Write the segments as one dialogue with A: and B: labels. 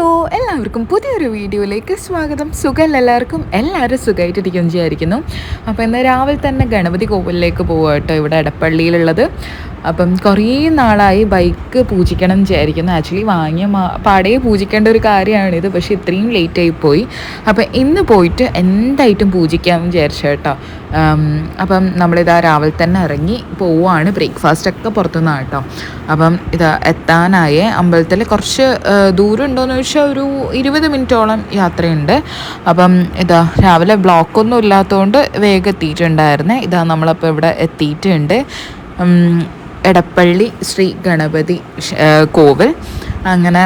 A: Hello എല്ലാവർക്കും പുതിയൊരു വീഡിയോയിലേക്ക് സ്വാഗതം. സുഖമല്ല എല്ലാവർക്കും? എല്ലാവരും സുഖമായിട്ടിരിക്കും വിചാരിക്കുന്നു. അപ്പോൾ ഇന്ന് രാവിലെ തന്നെ ഗണപതി കോവിലിലേക്ക് പോവുക കേട്ടോ ഇവിടെ എടപ്പള്ളിയിലുള്ളത് അപ്പം കുറേ നാളായി ബൈക്ക് പൂജിക്കണം വിചാരിക്കുന്നു. ആക്ച്വലി വാങ്ങിയ പാടേ പൂജിക്കേണ്ട ഒരു കാര്യമാണിത് പക്ഷേ ഇത്രയും ലേറ്റായി പോയി. അപ്പം ഇന്ന് പോയിട്ട് എന്തായിട്ടും പൂജിക്കാമെന്ന് വിചാരിച്ചു കേട്ടോ. അപ്പം നമ്മളിതാ രാവിലെ തന്നെ ഇറങ്ങി പോവുകയാണ്. ബ്രേക്ക്ഫാസ്റ്റ് ഒക്കെ പുറത്തുനിന്നാണ് കേട്ടോ. അപ്പം ഇതാ എത്താനായേ അമ്പലത്തിൽ കുറച്ച് ദൂരം ഉണ്ടോയെന്ന് ഒരു ഇരുപത് മിനിറ്റോളം യാത്രയുണ്ട്. അപ്പം ഇതാ രാവിലെ ബ്ലോക്കൊന്നും ഇല്ലാത്തതുകൊണ്ട് വേഗം എത്തിയിട്ടുണ്ടായിരുന്നേ ഇതാ നമ്മളപ്പോൾ ഇവിടെ എത്തിയിട്ടുണ്ട്. എടപ്പള്ളി ശ്രീ ഗണപതി കോവിൽ. അങ്ങനെ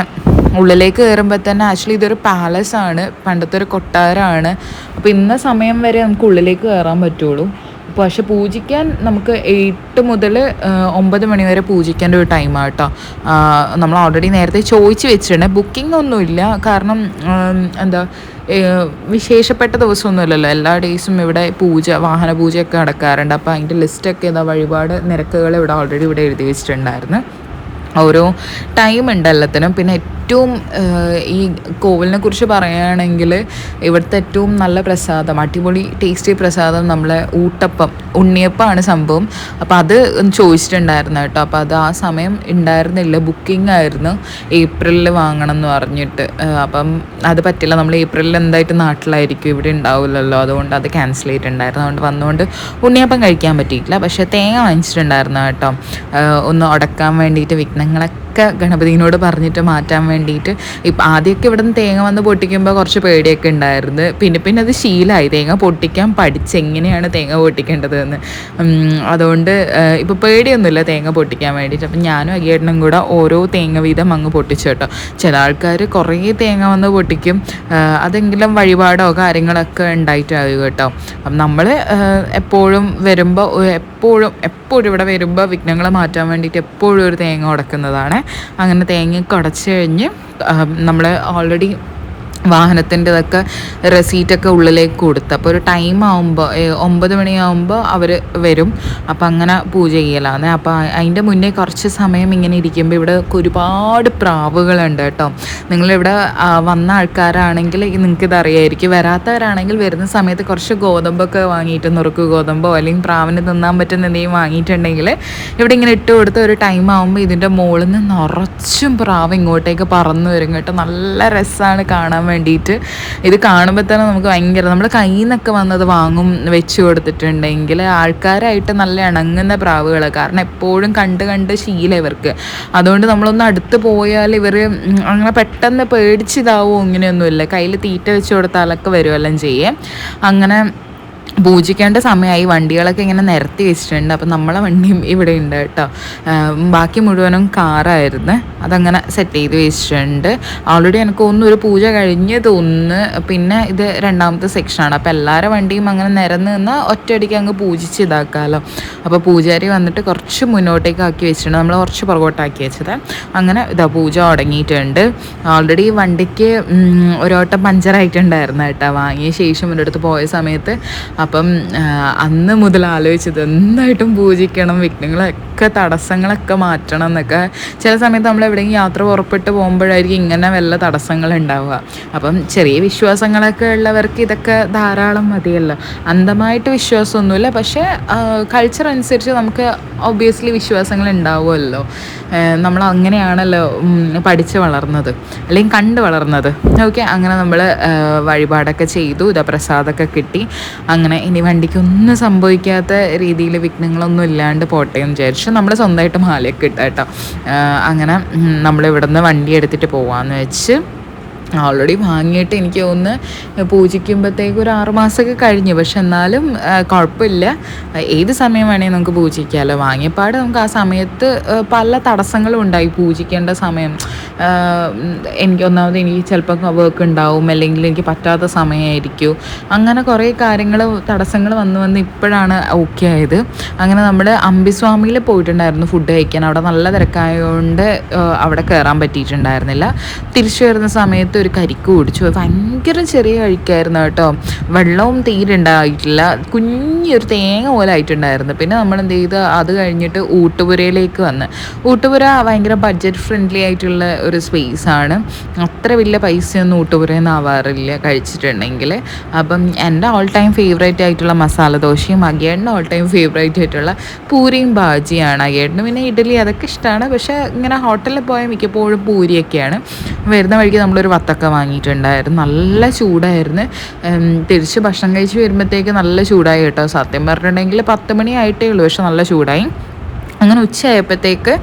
A: ഉള്ളിലേക്ക് കയറുമ്പോൾ തന്നെ ആക്ച്വലി ഇതൊരു പാലസ് ആണ് പണ്ടത്തെ ഒരു കൊട്ടാരമാണ് അപ്പോൾ ഇന്ന സമയം വരെ നമുക്ക് ഉള്ളിലേക്ക് കയറാൻ പറ്റുള്ളൂ. പക്ഷെ പൂജിക്കാൻ നമുക്ക് എട്ട് മുതൽ ഒമ്പത് മണി വരെ പൂജിക്കേണ്ട ഒരു ടൈമാണ് കേട്ടോ നമ്മൾ ഓൾറെഡി നേരത്തെ ചോദിച്ച് വെച്ചിട്ടുണ്ട്. ബുക്കിംഗ് ഒന്നുമില്ല കാരണം എന്താ വിശേഷപ്പെട്ട ദിവസമൊന്നുമില്ലല്ലോ. എല്ലാ ഡേയ്സും ഇവിടെ പൂജ വാഹന പൂജയൊക്കെ നടക്കാറുണ്ട്. അപ്പോൾ അതിന്റെ ലിസ്റ്റൊക്കെ ഇതാ വഴിപാട് നിരക്കുകൾ ഇവിടെ ഓൾറെഡി ഇവിടെ എഴുതി വെച്ചിട്ടുണ്ടായിരുന്നു. ഓരോ ടൈം ഉണ്ട് എല്ലാത്തിനും പിന്നെ ഏറ്റവും ഈ കോവിലിനെ കുറിച്ച് പറയുകയാണെങ്കിൽ ഇവിടുത്തെ ഏറ്റവും നല്ല പ്രസാദം അടിപൊളി ടേസ്റ്റി പ്രസാദം നമ്മളെ ഊട്ടപ്പം ഉണ്ണിയപ്പമാണ് സംഭവം. അപ്പോൾ അത് ചോദിച്ചിട്ടുണ്ടായിരുന്നു കേട്ടോ. അപ്പോൾ അത് ആ സമയം ഉണ്ടായിരുന്നില്ല. ബുക്കിംഗ് ആയിരുന്നു. ഏപ്രിലിൽ വാങ്ങണം എന്ന് പറഞ്ഞിട്ട്. അപ്പം അത് പറ്റില്ല. നമ്മൾ ഏപ്രിലിൽ എന്തായിട്ട് നാട്ടിലായിരിക്കും. ഇവിടെ ഉണ്ടാവില്ലല്ലോ. അതുകൊണ്ട് അത് ക്യാൻസൽ ചെയ്തിട്ടുണ്ടായിരുന്നു. അതുകൊണ്ട് വന്നുകൊണ്ട് ഉണ്ണിയപ്പം കഴിക്കാൻ പറ്റിയിട്ടില്ല. പക്ഷേ തേങ്ങ വാങ്ങിച്ചിട്ടുണ്ടായിരുന്നു കേട്ടോ. ഒന്ന് ഉടക്കാൻ വേണ്ടിയിട്ട് വിഘ്നങ്ങളൊക്കെ ഗണപതിനോട് പറഞ്ഞിട്ട് മാറ്റാൻ വേണ്ടിയിട്ട്. ഇപ്പം ആദ്യമൊക്കെ ഇവിടെ നിന്ന് തേങ്ങ വന്ന് പൊട്ടിക്കുമ്പോൾ കുറച്ച് പേടിയൊക്കെ ഉണ്ടായിരുന്നു. പിന്നെ പിന്നെ അത് ശീലമായി തേങ്ങ പൊട്ടിക്കാൻ പഠിച്ച് എങ്ങനെയാണ് തേങ്ങ പൊട്ടിക്കേണ്ടത് എന്ന് അതുകൊണ്ട് ഇപ്പോൾ പേടിയൊന്നുമില്ല തേങ്ങ പൊട്ടിക്കാൻ വേണ്ടിയിട്ട്. അപ്പം ഞാനും അഗിയേട്ടനും കൂടെ ഓരോ തേങ്ങ വീതം അങ്ങ് പൊട്ടിച്ചു കേട്ടോ. ചില ആൾക്കാർ കുറേ തേങ്ങ വന്ന് പൊട്ടിക്കും. അതെങ്കിലും വഴിപാടോ കാര്യങ്ങളൊക്കെ ഉണ്ടായിട്ടാകും കേട്ടോ. അപ്പം നമ്മൾ എപ്പോഴും വരുമ്പോൾ എപ്പോഴും എപ്പോഴും ഇവിടെ വരുമ്പോൾ വിഘ്നങ്ങൾ മാറ്റാൻ വേണ്ടിയിട്ട് എപ്പോഴും ഒരു തേങ്ങ ഉടക്കുന്നതാണ്. അങ്ങനെ തേങ്ങ ഉടച്ച് കഴിഞ്ഞ് നമ്മൾ ഓൾറെഡി വാഹനത്തിന്റെതൊക്കെ റെസീറ്റൊക്കെ ഉള്ളിലേക്ക് കൊടുത്ത്. അപ്പോൾ ഒരു ടൈം ആകുമ്പോൾ ഒമ്പത് മണിയാകുമ്പോൾ അവർ വരും. അപ്പോൾ അങ്ങനെ പൂജ ചെയ്യലാണ്. അപ്പോൾ അതിന്റെ മുന്നേ കുറച്ച് സമയം ഇങ്ങനെ ഇരിക്കുമ്പോൾ ഇവിടെ ഒരുപാട് പ്രാവുകളുണ്ട് കേട്ടോ. നിങ്ങളിവിടെ വന്ന ആൾക്കാരാണെങ്കിൽ നിങ്ങൾക്ക് ഇത് അറിയായിരിക്കും വരാത്തവരാണെങ്കിൽ വരുന്ന സമയത്ത് കുറച്ച് ഗോതമ്പൊക്കെ വാങ്ങിയിട്ട് നുറുക്ക് ഗോതമ്പോ അല്ലെങ്കിൽ പ്രാവിന് തിന്നാൻ പറ്റുന്ന എന്തെങ്കിലും വാങ്ങിയിട്ടുണ്ടെങ്കിൽ ഇവിടെ ഇങ്ങനെ ഇട്ട് കൊടുത്ത ഒരു ടൈം ആകുമ്പോൾ ഇതിന്റെ മുകളിൽ നിന്ന് നിറച്ചും പ്രാവ് ഇങ്ങോട്ടേക്ക് പറന്നു വരും കേട്ടോ. നല്ല രസമാണ് കാണാൻ വേണ്ടിയിട്ട് ഇത് കാണുമ്പോൾ തന്നെ നമുക്ക് ഭയങ്കര നമ്മുടെ കയ്യിൽ നിന്നൊക്കെ വന്നത് വാങ്ങും വെച്ച് കൊടുത്തിട്ടുണ്ടെങ്കിൽ ആൾക്കാരായിട്ട് നല്ല ഇണങ്ങുന്ന പ്രാവുകൾ കാരണം എപ്പോഴും കണ്ട് കണ്ട് ശീലം ഇവർക്ക്. അതുകൊണ്ട് നമ്മളൊന്ന് അടുത്ത് പോയാൽ ഇവർ അങ്ങനെ പെട്ടെന്ന് പേടിച്ചിതാവോ ഇങ്ങനെയൊന്നുമില്ല. കയ്യിൽ തീറ്റ വെച്ച് കൊടുത്താലൊക്കെ വരുമെല്ലാം ചെയ്യേ. അങ്ങനെ പൂജിക്കേണ്ട സമയമായി വണ്ടികളൊക്കെ ഇങ്ങനെ നിരത്തി വെച്ചിട്ടുണ്ട്. അപ്പം നമ്മളെ വണ്ടിയും ഇവിടെ ഉണ്ട് കേട്ടോ. ബാക്കി മുഴുവനും കാറായിരുന്നു. അതങ്ങനെ സെറ്റ് ചെയ്ത് വെച്ചിട്ടുണ്ട്. ഓൾറെഡി എനിക്ക് ഒന്നും ഒരു പൂജ കഴിഞ്ഞ് തോന്നുന്നു. പിന്നെ ഇത് രണ്ടാമത്തെ സെക്ഷനാണ് അപ്പോൾ എല്ലാവരുടെ വണ്ടിയും അങ്ങനെ നിരന്ന് നിന്ന് ഒറ്റയടിക്ക് അങ്ങ് പൂജിച്ച് ഇതാക്കാമല്ലോ അപ്പോൾ പൂജാരി വന്നിട്ട് കുറച്ച് മുന്നോട്ടേക്ക് ആക്കി വെച്ചിട്ടുണ്ട്. നമ്മൾ കുറച്ച് പുറകോട്ടാക്കി വെച്ചത്. അങ്ങനെ ഇതാ പൂജ തുടങ്ങിയിട്ടുണ്ട്. ഓൾറെഡി വണ്ടിക്ക് ഉം, ഒരു വട്ടം പഞ്ചറായിട്ടുണ്ടായിരുന്നു കേട്ടോ. വാങ്ങിയ ശേഷം ഒരിടത്ത് പോയ സമയത്ത് അപ്പം അന്ന് മുതൽ ആലോചിച്ചത് എന്തായിട്ടും പൂജിക്കണം വിഘ്നങ്ങളൊക്കെ തടസ്സങ്ങളൊക്കെ മാറ്റണം എന്നൊക്കെ. ചില സമയത്ത് നമ്മൾ എവിടെയെങ്കിലും യാത്ര പുറപ്പെട്ട് പോകുമ്പോഴായിരിക്കും ഇങ്ങനെ വല്ല തടസ്സങ്ങൾ ഉണ്ടാവുക. അപ്പം ചെറിയ വിശ്വാസങ്ങളൊക്കെ ഉള്ളവർക്ക് ഇതൊക്കെ ധാരാളം മതിയല്ലോ. അന്ധമായിട്ട് വിശ്വാസമൊന്നുമില്ല. പക്ഷേ കൾച്ചർ അനുസരിച്ച് നമുക്ക് ഒബ്വിയസ്ലി വിശ്വാസങ്ങൾ ഉണ്ടാവുമല്ലോ. നമ്മൾ അങ്ങനെയാണല്ലോ പഠിച്ച് വളർന്നത്. അല്ലെങ്കിൽ കണ്ട് വളർന്നത്. ഓക്കെ അങ്ങനെ നമ്മൾ വഴിപാടൊക്കെ ചെയ്തു ഇതാ പ്രസാദമൊക്കെ കിട്ടി. അങ്ങനെ ഇനി വണ്ടിക്ക് ഒന്നും സംഭവിക്കാത്ത രീതിയിൽ വിഘ്നങ്ങളൊന്നും ഇല്ലാണ്ട് പോട്ടെ എന്ന് വിചാരിച്ചു നമ്മൾ സ്വന്തമായിട്ട് മാലയൊക്കെ ഇട്ടോ അങ്ങനെ നമ്മൾ ഇവിടുന്ന് വണ്ടി എടുത്തിട്ട് പോവാന്ന് വെച്ച് ഓൾറെഡി വാങ്ങിയിട്ട് എനിക്ക് ഒന്ന് പൂജിക്കുമ്പോഴത്തേക്ക് ഒരു ആറുമാസമൊക്കെ കഴിഞ്ഞു. പക്ഷെ എന്നാലും കുഴപ്പമില്ല. ഏത് സമയം വേണമെങ്കിൽ നമുക്ക് പൂജിക്കാമല്ലോ വാങ്ങിയപ്പാട് നമുക്ക് ആ സമയത്ത് പല തടസ്സങ്ങളും ഉണ്ടായി. പൂജിക്കേണ്ട സമയം എനിക്ക് ഒന്നാമത് എനിക്ക് ചിലപ്പോൾ വർക്ക് ഉണ്ടാവും. അല്ലെങ്കിൽ എനിക്ക് പറ്റാത്ത സമയമായിരിക്കും. അങ്ങനെ കുറേ കാര്യങ്ങൾ തടസ്സങ്ങൾ വന്ന് വന്ന് ഇപ്പോഴാണ് ഓക്കെ ആയത്. അങ്ങനെ നമ്മൾ അമ്പിസ്വാമിയിൽ പോയിട്ടുണ്ടായിരുന്നു ഫുഡ് കഴിക്കാൻ. അവിടെ നല്ല തിരക്കായതുകൊണ്ട് അവിടെ കയറാൻ പറ്റിയിട്ടുണ്ടായിരുന്നില്ല. തിരിച്ചു വരുന്ന സമയത്ത് ഒരു കരിക്ക് കുടിച്ചു. ഭയങ്കര ചെറിയ കഴിക്കായിരുന്നു കേട്ടോ. വെള്ളവും തീരെ ഉണ്ടായിട്ടില്ല. കുഞ്ഞൊരു തേങ്ങ പോലെ ആയിട്ടുണ്ടായിരുന്നു. പിന്നെ നമ്മൾ എന്ത് ചെയ്ത്? അത് കഴിഞ്ഞിട്ട് ഊട്ടുപുരയിലേക്ക് വന്ന്. ഊട്ടുപുര ഭയങ്കര ബഡ്ജറ്റ് ഫ്രണ്ട്ലി ആയിട്ടുള്ള ഒരു സ്പേസ് ആണ്. അത്ര വലിയ പൈസയൊന്നും ഊട്ടുപുരയിൽ ആവാറില്ല കഴിച്ചിട്ടുണ്ടെങ്കിൽ. അപ്പം എന്റെ ഓൾ ടൈം ഫേവറേറ്റ് ആയിട്ടുള്ള മസാല ദോശയും അഗേടിന്റെ ഓൾ ടൈം ഫേവറേറ്റ് ആയിട്ടുള്ള പൂരിയും ബാജിയാണ് അഗേടിന് പിന്നെ ഇഡലി അതൊക്കെ ഇഷ്ടമാണ് പക്ഷേ ഇങ്ങനെ ഹോട്ടലിൽ പോയാൽ മിക്കപ്പോഴും പൂരിയൊക്കെയാണ്. വരുന്ന വഴിക്ക് നമ്മളൊരു വത്തക്ക വാങ്ങിയിട്ടുണ്ടായിരുന്നു. നല്ല ചൂടായിരുന്നു. തിരിച്ച് ഭക്ഷണം കഴിച്ച് വരുമ്പോഴത്തേക്ക് നല്ല ചൂടായി കേട്ടോ. സത്യം പറഞ്ഞിട്ടുണ്ടെങ്കിൽ പത്ത് മണി ആയിട്ടേ ഉള്ളൂ പക്ഷെ നല്ല ചൂടായി. അങ്ങനെ ഉച്ചയായപ്പോഴത്തേക്ക്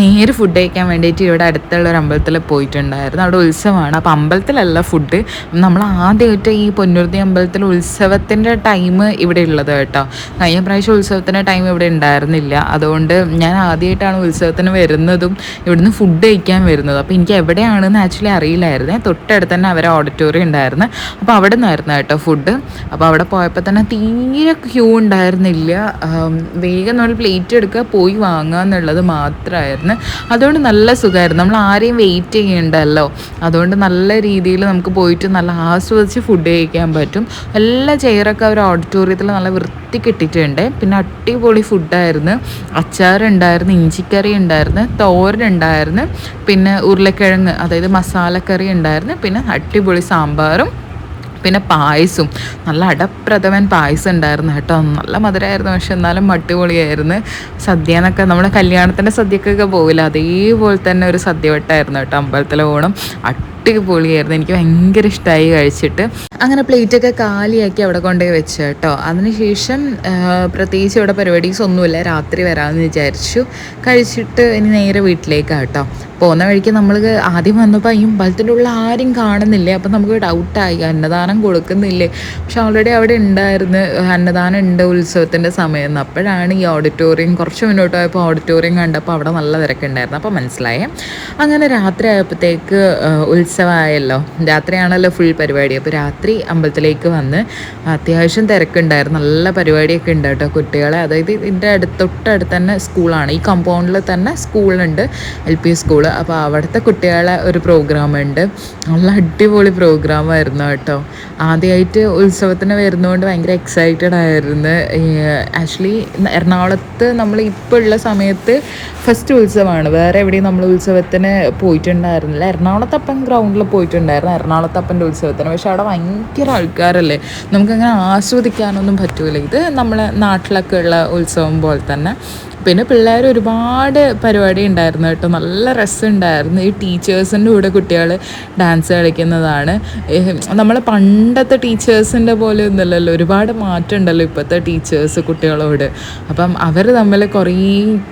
A: നേരെ ഫുഡ് കഴിക്കാൻ വേണ്ടിയിട്ട് ഇവിടെ അടുത്തുള്ള ഒരു അമ്പലത്തിൽ പോയിട്ടുണ്ടായിരുന്നു. അവിടെ ഉത്സവമാണ്. അപ്പോൾ അമ്പലത്തിലല്ല ഫുഡ് നമ്മൾ ആദ്യമായിട്ട് ഈ പൊന്നുരുതി അമ്പലത്തിൽ ഉത്സവത്തിന്റെ ടൈം ഇവിടെ ഉള്ളത് കേട്ടോ. കഴിഞ്ഞ പ്രാവശ്യം ഉത്സവത്തിന്റെ ടൈം ഇവിടെ ഉണ്ടായിരുന്നില്ല. അതുകൊണ്ട് ഞാൻ ആദ്യമായിട്ടാണ് ഉത്സവത്തിന് വരുന്നതും ഇവിടുന്ന് ഫുഡ് കഴിക്കാൻ വരുന്നതും. അപ്പോൾ എനിക്ക് എവിടെയാണെന്ന് ആക്ച്വലി അറിയില്ലായിരുന്നു. തൊട്ടടുത്ത് തന്നെ അവരെ ഓഡിറ്റോറിയം ഉണ്ടായിരുന്നു. അപ്പോൾ അവിടെ നിന്നായിരുന്നു കേട്ടോ ഫുഡ് അപ്പോൾ അവിടെ പോയപ്പോൾ തന്നെ തീരെ ക്യൂ ഉണ്ടായിരുന്നില്ല. വേഗം നമ്മൾ പ്ലേറ്റ് എടുക്കുക പോയി വാങ്ങുക എന്നുള്ളത് മാത്രമായിരുന്നു അതുകൊണ്ട് നല്ല സുഖമായിരുന്നു നമ്മൾ ആരെയും വെയിറ്റ് ചെയ്യണ്ടല്ലോ. അതുകൊണ്ട് നല്ല രീതിയിൽ നമുക്ക് പോയിട്ട് നല്ല ആസ്വദിച്ച് ഫുഡ് കഴിക്കാൻ പറ്റും. എല്ലാ ചെയറൊക്കെ അവർ ഓഡിറ്റോറിയത്തിൽ നല്ല വൃത്തി കിട്ടിയിട്ടുണ്ട്. പിന്നെ അടിപൊളി ഫുഡായിരുന്നു അച്ചാറുണ്ടായിരുന്നു ഇഞ്ചിക്കറി ഉണ്ടായിരുന്നു തോരനുണ്ടായിരുന്നു പിന്നെ ഉരുളക്കിഴങ്ങ് അതായത് മസാലക്കറി ഉണ്ടായിരുന്നു. പിന്നെ അടിപൊളി സാമ്പാറും പിന്നെ പായസും. നല്ല അടപ്രഥമൻ പായസം ഉണ്ടായിരുന്നു കേട്ടോ. നല്ല മധുരമായിരുന്നു പക്ഷെ എന്നാലും അടിപൊളിയായിരുന്നു. സദ്യ എന്നൊക്കെ നമ്മുടെ കല്യാണത്തിന്റെ സദ്യക്കൊക്കെ പോകില്ല അതേപോലെ തന്നെ ഒരു സദ്യവട്ടായിരുന്നു കേട്ടോ അമ്പലത്തിലെ ഓണം. അടിപൊളിയായിരുന്നു എനിക്ക് ഭയങ്കര ഇഷ്ടമായി കഴിച്ചിട്ട്. അങ്ങനെ പ്ലേറ്റൊക്കെ കാലിയാക്കി അവിടെ കൊണ്ടുപോയി വെച്ചു കേട്ടോ. അതിനുശേഷം പ്രത്യേകിച്ച് ഇവിടെ പരിപാടീസ് ഒന്നുമില്ല രാത്രി വരാമെന്ന് വിചാരിച്ചു. കഴിച്ചിട്ട് ഇനി നേരെ വീട്ടിലേക്കാണ് കേട്ടോ. പോകുന്ന വഴിക്ക് നമ്മൾ ആദ്യം വന്നപ്പോൾ ഈ അമ്പലത്തിന്റെ ഉള്ള ആരും കാണുന്നില്ലേ? അപ്പം നമുക്ക് ഡൗട്ടായി. അന്നദാനം കൊടുക്കുന്നില്ലേ? പക്ഷെ ഓൾറെഡി അവിടെ ഉണ്ടായിരുന്നു. അന്നദാനം ഉണ്ട് ഉത്സവത്തിന്റെ സമയം അപ്പോഴാണ് ഈ ഓഡിറ്റോറിയം കുറച്ച് മുന്നോട്ട് പോയപ്പോൾ ഓഡിറ്റോറിയം കണ്ടപ്പോൾ അവിടെ നല്ല തിരക്കുണ്ടായിരുന്നു. അപ്പോൾ മനസ്സിലായേ. അങ്ങനെ രാത്രി ആയപ്പോഴത്തേക്ക് ഉത്സവമായല്ലോ രാത്രിയാണല്ലോ ഫുൾ പരിപാടി. അപ്പോൾ രാത്രി അമ്പലത്തിലേക്ക് വന്ന് അത്യാവശ്യം തിരക്കുണ്ടായിരുന്നു. നല്ല പരിപാടിയൊക്കെ ഉണ്ട് കേട്ടോ കുട്ടികളെ. അതായത് ഇതിന്റെ അടുത്ത് തൊട്ടടുത്ത് തന്നെ സ്കൂളാണ് ഈ കമ്പൗണ്ടിൽ തന്നെ സ്കൂളുണ്ട് എൽ പി സ്കൂൾ അപ്പോൾ അവിടുത്തെ കുട്ടികളെ ഒരു പ്രോഗ്രാം ഉണ്ട്. നല്ല അടിപൊളി പ്രോഗ്രാമായിരുന്നു കേട്ടോ. ആദ്യമായിട്ട് ഉത്സവത്തിന് വരുന്നതുകൊണ്ട് ഭയങ്കര എക്സൈറ്റഡ് ആയിരുന്നു. ആക്ച്വലി എറണാകുളത്ത് നമ്മൾ ഇപ്പോൾ ഉള്ള സമയത്ത് ഫസ്റ്റ് ഉത്സവമാണ് വേറെ എവിടെയും നമ്മൾ ഉത്സവത്തിന് പോയിട്ടുണ്ടായിരുന്നില്ല. എറണാകുളത്തപ്പൻ ഗ്രൗണ്ടിൽ പോയിട്ടുണ്ടായിരുന്നു എറണാകുളത്ത് അപ്പന്റെ ഉത്സവത്തിന്. പക്ഷെ അവിടെ ഭയങ്കര ആൾക്കാരല്ലേ. നമുക്കങ്ങനെ ആസ്വദിക്കാനൊന്നും പറ്റൂല. ഇത് നമ്മളെ നാട്ടിലൊക്കെ ഉള്ള ഉത്സവം പോലെ തന്നെ. പിന്നെ പിള്ളേർ ഒരുപാട് പരിപാടി ഉണ്ടായിരുന്നു കേട്ടോ. നല്ല രസമുണ്ടായിരുന്നു. ഈ ടീച്ചേഴ്സിന്റെ കൂടെ കുട്ടികൾ ഡാൻസ് കളിക്കുന്നതാണ്. നമ്മൾ പണ്ടത്തെ ടീച്ചേഴ്സിന്റെ പോലെ ഒന്നുമല്ലല്ലോ. ഒരുപാട് മാറ്റം ഉണ്ടല്ലോ ഇപ്പോഴത്തെ ടീച്ചേഴ്സ് കുട്ടികളോട്. അപ്പം അവർ തമ്മിൽ കുറേ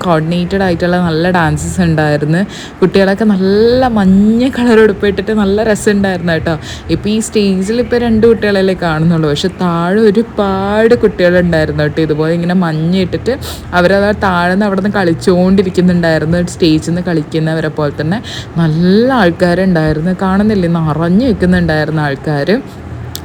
A: കോർഡിനേറ്റഡ് ആയിട്ടുള്ള നല്ല ഡാൻസസ് ഉണ്ടായിരുന്നു. കുട്ടികളൊക്കെ നല്ല മഞ്ഞ കളർ ഉടുപ്പിട്ടിട്ട് നല്ല രസമുണ്ടായിരുന്നു കേട്ടോ. ഇപ്പോൾ ഈ സ്റ്റേജിൽ ഇപ്പോൾ രണ്ട് കുട്ടികളല്ലേ കാണുന്നുള്ളൂ. പക്ഷെ താഴെ ഒരുപാട് കുട്ടികളുണ്ടായിരുന്നു കേട്ടോ. ഇതുപോലെ ഇങ്ങനെ മഞ്ഞ ഇട്ടിട്ട് അവരത് താഴെ താഴ്ന്ന് അവിടെ നിന്ന് കളിച്ചുകൊണ്ടിരിക്കുന്നുണ്ടായിരുന്നു സ്റ്റേജിൽ നിന്ന് കളിക്കുന്നവരെ പോലെ തന്നെ നല്ല ആൾക്കാരുണ്ടായിരുന്നു. കാണുന്നില്ലേ? നിറഞ്ഞു നിൽക്കുന്നുണ്ടായിരുന്നു ആൾക്കാർ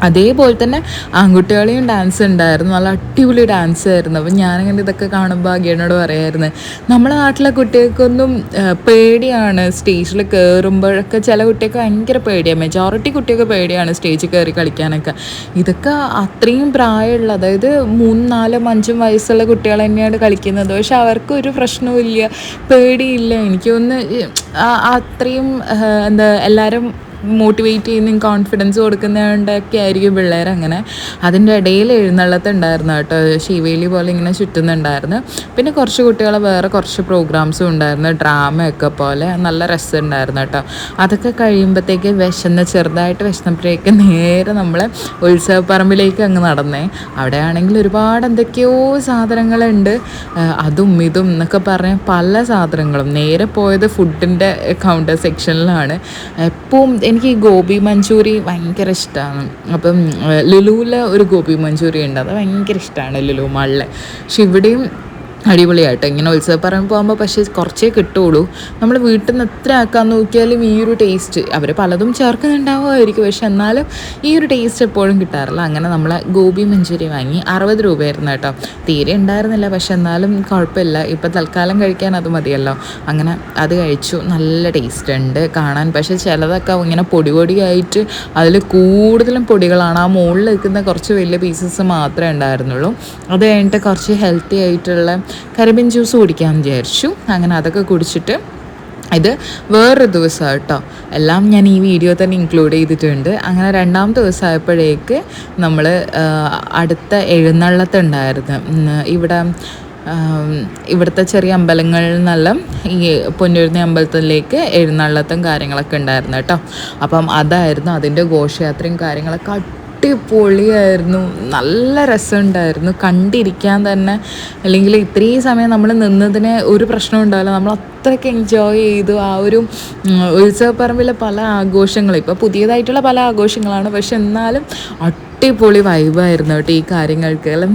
A: അതേപോലെ തന്നെ ആൺകുട്ടികളെയും ഡാൻസ് ഉണ്ടായിരുന്നു. നല്ല അടിപൊളി ഡാൻസ് ആയിരുന്നു. അപ്പം ഞാനിങ്ങനെ ഇതൊക്കെ കാണുമ്പോൾ അഗേനോട് പറയായിരുന്നു നമ്മളെ നാട്ടിലെ കുട്ടികൾക്കൊന്നും പേടിയാണ് സ്റ്റേജിൽ കയറുമ്പോഴൊക്കെ ചില കുട്ടികൾക്ക് ഭയങ്കര പേടിയാണ് മെജോറിറ്റി കുട്ടികൾക്ക് പേടിയാണ് സ്റ്റേജിൽ കയറി കളിക്കാനൊക്കെ. ഇതൊക്കെ അത്രയും പ്രായമുള്ള അതായത് മൂന്നും നാലും അഞ്ചും വയസ്സുള്ള കുട്ടികൾ തന്നെയാണ് കളിക്കുന്നത്. പക്ഷെ അവർക്ക് ഒരു പ്രശ്നവും പേടിയില്ല. എനിക്കൊന്ന് അത്രയും എന്താ എല്ലാവരും മോട്ടിവേറ്റ് ചെയ്യുന്ന കോൺഫിഡൻസ് കൊടുക്കുന്നതുകൊണ്ടൊക്കെ ആയിരിക്കും പിള്ളേർ അങ്ങനെ. അതിന്റെ ഇടയിൽ എഴുന്നള്ളത്തുണ്ടായിരുന്നു കേട്ടോ. ശിവേലി പോലെ ഇങ്ങനെ ചുറ്റുന്നുണ്ടായിരുന്നു. പിന്നെ കുറച്ച് കുട്ടികൾ വേറെ കുറച്ച് പ്രോഗ്രാംസും ഉണ്ടായിരുന്നു. ഡ്രാമയൊക്കെ പോലെ നല്ല രസമുണ്ടായിരുന്നു കേട്ടോ. അതൊക്കെ കഴിയുമ്പോഴത്തേക്ക് വിശന്ന് ചെറുതായിട്ട് വിശന്നപ്പോഴേക്ക് നേരെ നമ്മൾ ഉത്സവപ്പറമ്പിലേക്ക് അങ്ങ് നടന്നേ. അവിടെയാണെങ്കിൽ ഒരുപാട് എന്തൊക്കെയോ സാധനങ്ങളുണ്ട്. അതും ഇതും എന്നൊക്കെ പറഞ്ഞ് പല സാധനങ്ങളും. നേരെ പോയത് ഫുഡിന്റെ കൗണ്ടർ സെക്ഷനിലാണ് എപ്പോഴും എനിക്ക് ഈ ഗോപി മഞ്ചൂരി ഭയങ്കര ഇഷ്ടമാണ് അപ്പം ലുലുവിൽ ഒരു ഗോപി മഞ്ചൂരി ഉണ്ട്. അത് ഭയങ്കര ഇഷ്ടമാണ് ലുലു മാളിലെ. പക്ഷെ ഇവിടെയും അടിപൊളിയായിട്ട്. ഇങ്ങനെ ഉത്സവപ്പറമ്പ് പോകുമ്പോൾ പക്ഷേ കുറച്ചേ കിട്ടുള്ളൂ. നമ്മൾ വീട്ടിൽ നിന്ന് എത്ര ആക്കാൻ നോക്കിയാലും ഈ ഒരു ടേസ്റ്റ് അവർ പലതും ചേർക്കുന്നുണ്ടാവുമായിരിക്കും. പക്ഷെ എന്നാലും ഈ ഒരു ടേസ്റ്റ് എപ്പോഴും കിട്ടാറില്ല. അങ്ങനെ നമ്മൾ ഗോപി മഞ്ചൂരി വാങ്ങി അറുപത് രൂപയായിരുന്നു കേട്ടോ. തീരെ ഉണ്ടായിരുന്നില്ല. പക്ഷെ എന്നാലും കുഴപ്പമില്ല. ഇപ്പം തൽക്കാലം കഴിക്കാൻ അത് മതിയല്ലോ. അങ്ങനെ അത് കഴിച്ചു. നല്ല ടേസ്റ്റ് ഉണ്ട് കാണാൻ. പക്ഷെ ചിലതൊക്കെ ഇങ്ങനെ പൊടി പൊടിയായിട്ട് അതിൽ കൂടുതലും പൊടികളാണ്. ആ മുകളിൽ നിൽക്കുന്ന കുറച്ച് വലിയ പീസസ് മാത്രമേ ഉണ്ടായിരുന്നുള്ളൂ. അത് കഴിഞ്ഞിട്ട് കുറച്ച് ഹെൽത്തി ആയിട്ടുള്ള കരിമ്പിൻ ജ്യൂസ് കുടിക്കാമെന്ന് വിചാരിച്ചു. അങ്ങനെ അതൊക്കെ കുടിച്ചിട്ട് ഇത് വേറൊരു ദിവസം കേട്ടോ എല്ലാം ഞാൻ ഈ വീഡിയോ തന്നെ ഇൻക്ലൂഡ് ചെയ്തിട്ടുണ്ട്. അങ്ങനെ രണ്ടാമത്തെ ദിവസമായപ്പോഴേക്ക് നമ്മൾ അടുത്ത എഴുന്നള്ളത്തുണ്ടായിരുന്നു. ഇവിടെ ഇവിടുത്തെ ചെറിയ അമ്പലങ്ങളിൽ നിന്നെല്ലാം ഈ പൊന്നുരുന്ന അമ്പലത്തിലേക്ക് എഴുന്നള്ളത്തും കാര്യങ്ങളൊക്കെ ഉണ്ടായിരുന്നു കേട്ടോ. അപ്പം അതായിരുന്നു അതിന്റെ ഘോഷയാത്രയും കാര്യങ്ങളൊക്കെ അടിപൊളിയായിരുന്നു. നല്ല രസമുണ്ടായിരുന്നു. കണ്ടിരിക്കാൻ തന്നെ. അല്ലെങ്കിൽ ഇത്രയും സമയം നമ്മൾ നിന്നതിന് ഒരു പ്രശ്നം ഉണ്ടാവില്ല. നമ്മൾ അത്രയ്ക്ക് എൻജോയ് ചെയ്തു. ആ ഒരു ഉത്സവപ്പറമ്പിലെ പല ആഘോഷങ്ങളും. ഇപ്പോൾ പുതിയതായിട്ടുള്ള പല ആഘോഷങ്ങളാണ്. പക്ഷെ എന്നാലും അടിപൊളി വൈബായിരുന്നു കേട്ടോ ഈ കാര്യങ്ങൾക്ക്. എല്ലാം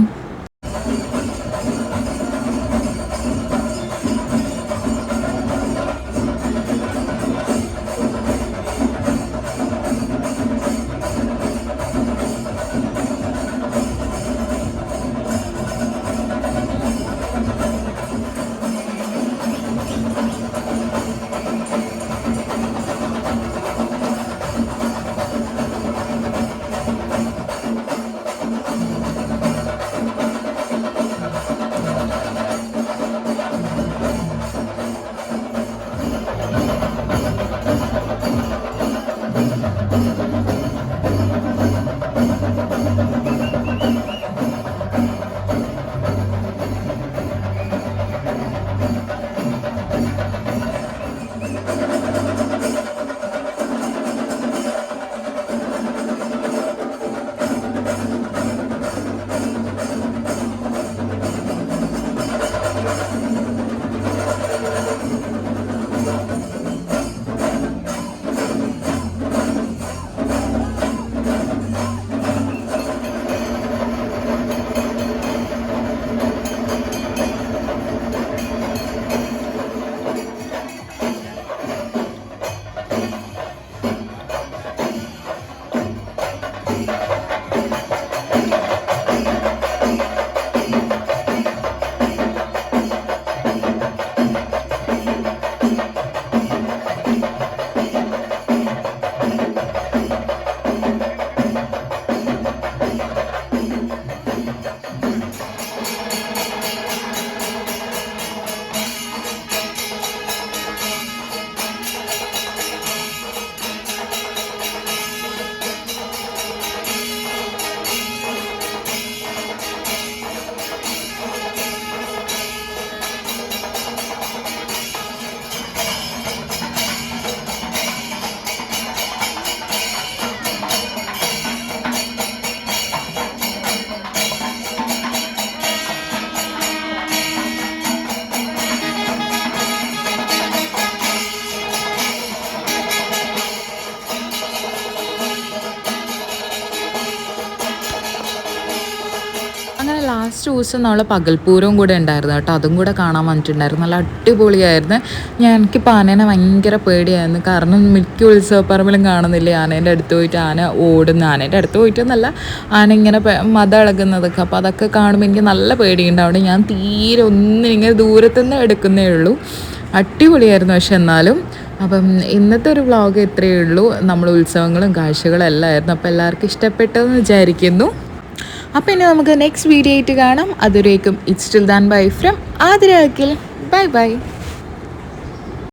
A: ലാസ്റ്റ് ദിവസം നമ്മൾ പകൽപൂരവും കൂടെ ഉണ്ടായിരുന്നു കേട്ടോ. അതും കൂടെ കാണാൻ വന്നിട്ടുണ്ടായിരുന്നു. നല്ല അടിപൊളിയായിരുന്നു. ഞാൻ എനിക്ക് ആനേനെ ഭയങ്കര പേടിയായിരുന്നു. കാരണം മിക്ക ഉത്സവപ്പറമ്പിലും കാണുന്നില്ല ആനേന്റെ അടുത്ത് പോയിട്ട് ആന ഓടുന്ന ആനേന്റെ അടുത്ത് പോയിട്ടൊന്നല്ല ആന ഇങ്ങനെ മത ഇളകുന്നതൊക്കെ. അപ്പോൾ അതൊക്കെ കാണുമ്പോൾ എനിക്ക് നല്ല പേടിയുണ്ട്. ഞാൻ തീരെ ഒന്നും ഇങ്ങനെ ദൂരത്തുനിന്ന് എടുക്കുന്നേ ഉള്ളൂ. അടിപൊളിയായിരുന്നു പക്ഷെ എന്നാലും. അപ്പം ഇന്നത്തെ ഒരു വ്ളോഗ് ഇത്രയേ ഉള്ളൂ. നമ്മൾ ഉത്സവങ്ങളും കാഴ്ചകളും എല്ലാം ആയിരുന്നു. അപ്പോൾ എല്ലാവർക്കും ഇഷ്ടപ്പെട്ടെന്ന് വിചാരിക്കുന്നു. അപ്പോൾ ഇനി നമുക്ക് നെക്സ്റ്റ് വീഡിയോ ആയിട്ട് കാണാം. അതുവരേക്കും it's still then bye from ആതിരാക്കിൽ bye by